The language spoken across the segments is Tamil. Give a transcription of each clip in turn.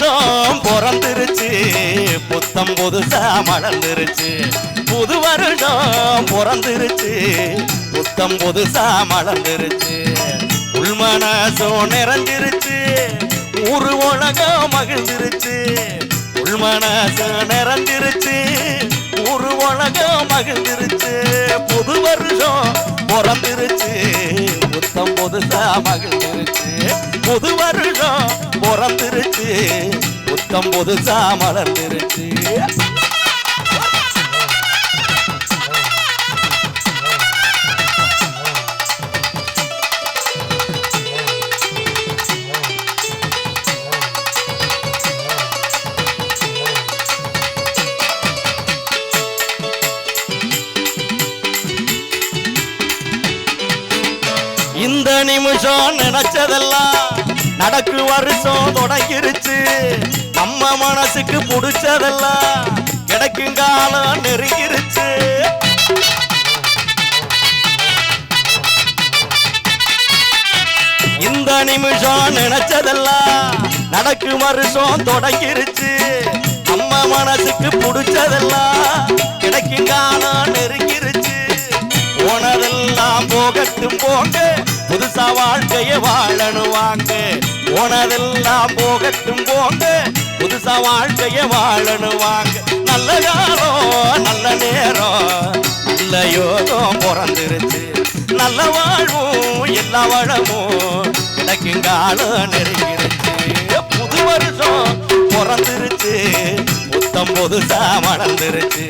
வருஷம் பிறந்துருச்சு. புத்தம் புதுசா மலர்ந்துருச்சு புது வருஷம் பிறந்துருச்சு. புத்தம் புதுசா மலர்ந்துருச்சு உள்மனசும் நிறைஞ்சிருச்சு. ஊரு உலகம் மகிழ்ந்துருச்சு. உள்மனசு நிறைஞ்சிருச்சு. ஊரு உலகம் மகிழ்ந்துருச்சு. புது வருஷம் பிறந்துருச்சு. புத்தம் புதுசா மகிழ்ந்துருச்சு. புது வருஷம் மலர்ந்துருச்சு புத்தம் புதுசா மலர்ந்துருச்சு இந்த நிமிஷம் நினைச்சதெல்லாம் நடக்கு வருஷம் தொடங்கிருச்சு. நம்ம மனசுக்கு பிடிச்சதெல்லாம் கிடைக்கும் காலம் நெருங்கிருச்சு. இந்த நிமிஷம் நினைச்சதெல்லாம் நடக்கு வருஷம் தொடங்கிருச்சு. நம்ம மனசுக்கு பிடிச்சதெல்லாம் கிடைக்கும் காலம் நெருங்கிருச்சு. போனதெல்லாம் போகட்டும் போங்க. புதுசா வாழ்க்கைய வாழணும் வாங்க. போனதெல்லாம் போகட்டும் போங்க. புதுசா வாழ்க்கைய வாழணும் வாங்க. நல்ல காலம் நல்ல நேரம் நல்ல யோகம் பிறந்துருச்சு. நல்ல வாழ்வும் எல்லா வளமும் கிடைக்கும் காலம் நெருங்கிருச்சு. புது வருஷம் பிறந்துருச்சு. புத்தம் புதுசா மலர்ந்துருச்சு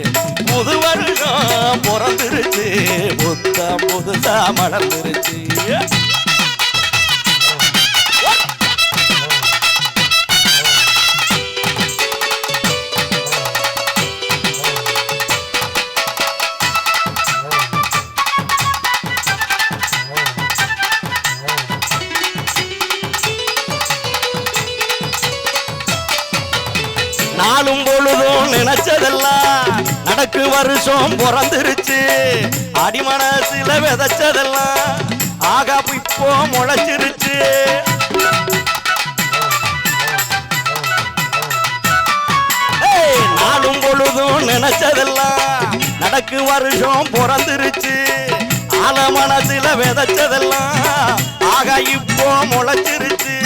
புது வருஷம் பிறந்துருச்சு. புத்தம் புதுசா மலர்ந்துருச்சு போதும் நினைச்சதெல்லாம் நடக்கு வருஷம் பிறந்துருச்சு. அடிமனசில விதைச்சதெல்லாம் ஆகா இப்போ முளைச்சிருச்சு. ஏய், நாளும் பொழுதும் நினைச்சதெல்லாம் நடக்கு வருஷம் பிறந்துருச்சு. ஆல மனசில விதைச்சதெல்லாம் ஆகா இப்போ முளைச்சிருச்சு.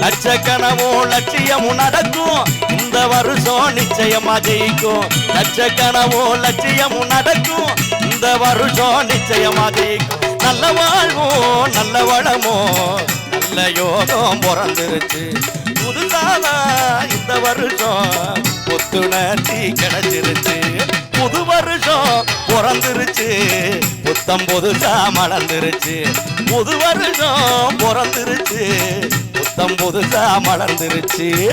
லட்சக்கனவும் லட்சியமும் நடக்கும். இந்த வருஷம் நிச்சயமா ஜெயிக்கும். லட்சக்கனவும் லட்சியமும் நடக்கும். இந்த வருஷம் நிச்சயமா ஜெயிக்கும். நல்ல வாழ்வோ நல்ல வளமோ நல்ல யோகம் பிறந்துருச்சு. புதுசாதா இந்த வருஷம் புத்துணர்ச்சி கிடைச்சிருச்சு. புது வருஷம் பிறந்துருச்சு. புத்தம் புதுசா மலர்ந்துருச்சு. புது வருஷம் பிறந்துருச்சு. புத்தம் புதுசா மலர்ந்துருச்சு.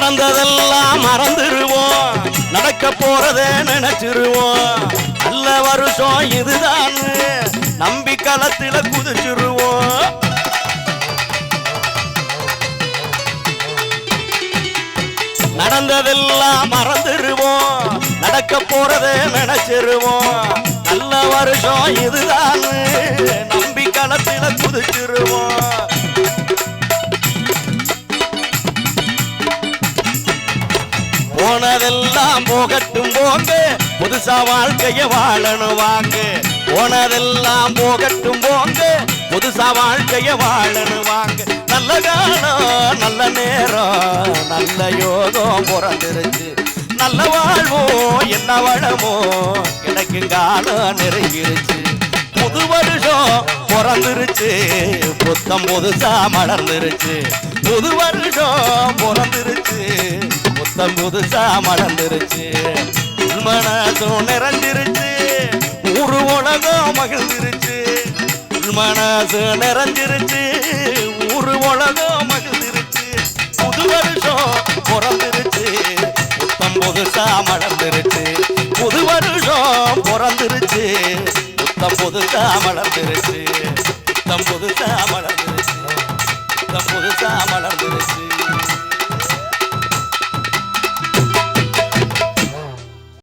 நடந்ததெல்லாம் மறந்துருவோம். நடக்க போறதே நினைச்சிருவோம். நல்ல வருஷம் இதுதான் நம்பி களத்துல குதிச்சிருவோம். நடந்ததெல்லாம் மறந்துருவோம். நடக்க போறதே நினைச்சிருவோம். நல்ல வருஷம் இதுதான் நம்பி களத்துல குதிச்சிருவோம். போனதெல்லாம் போகட்டும் போங்க. புதுசா வாழ்க்கைய வாழணும் வாங்க. போனதெல்லாம் போகட்டும் போங்க. புதுசா வாழ்க்கைய வாழணும் வாங்க. நல்ல காலம் நல்ல நேரம் நல்ல யோகம் பிறந்திருச்சு. நல்ல வாழ்வோ என்ன வளமோ கிடைக்கும் காலம் நெருங்கிருச்சு. புது வருஷம் பிறந்துருச்சு. புத்தம் புதுசா மலர்ந்துருச்சு. புது வருஷம் பிறந்துருச்சு. புத்தம் புதுசா மலர்ந்துருச்சு உள்மனசும் நிறைஞ்சிருச்சு. ஊரு உலகம் மகிழ்ந்துருச்சு. உள்மனசு நிறைஞ்சிருச்சு. ஊரு உலகம் மகிழ்ந்துருச்சு. புது வருஷம் பிறந்துருச்சு. புத்தம் புதுசா மலர்ந்துருச்சு புது வருஷம் பிறந்துருச்சு. புத்தம் புதுசா மலர்ந்துருச்சு புத்தம் புதுசா மலர்ந்துருச்சு உலகம் புதுசா மலர்ந்துருச்சு